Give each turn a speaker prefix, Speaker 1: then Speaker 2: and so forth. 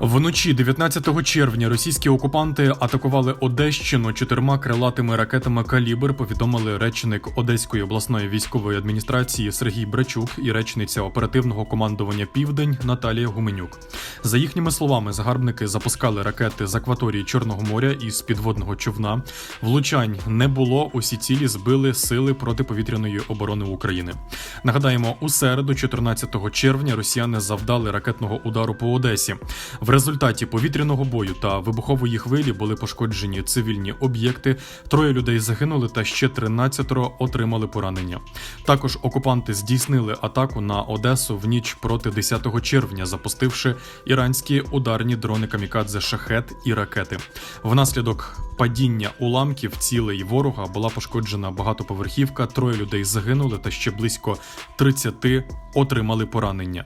Speaker 1: Вночі 19 червня російські окупанти атакували Одещину чотирма крилатими ракетами калібр. Повідомили речник Одеської обласної військової адміністрації Сергій Брачук і речниця оперативного командування Південь Наталія Гуменюк. За їхніми словами, загарбники запускали ракети з акваторії Чорного моря із підводного човна. Влучань не було. Усі цілі збили сили протиповітряної оборони України. Нагадаємо, у середу, 14 червня, росіяни завдали ракетного удару по Одесі. В результаті повітряного бою та вибухової хвилі були пошкоджені цивільні об'єкти. Троє людей загинули та ще 13 отримали поранення. Також окупанти здійснили атаку на Одесу в ніч проти 10 червня, запустивши іранські ударні дрони камікадзе шахет і ракети. Внаслідок падіння уламків цілей ворога була пошкоджена багатоповерхівка. Троє людей загинули та ще близько 30 отримали поранення.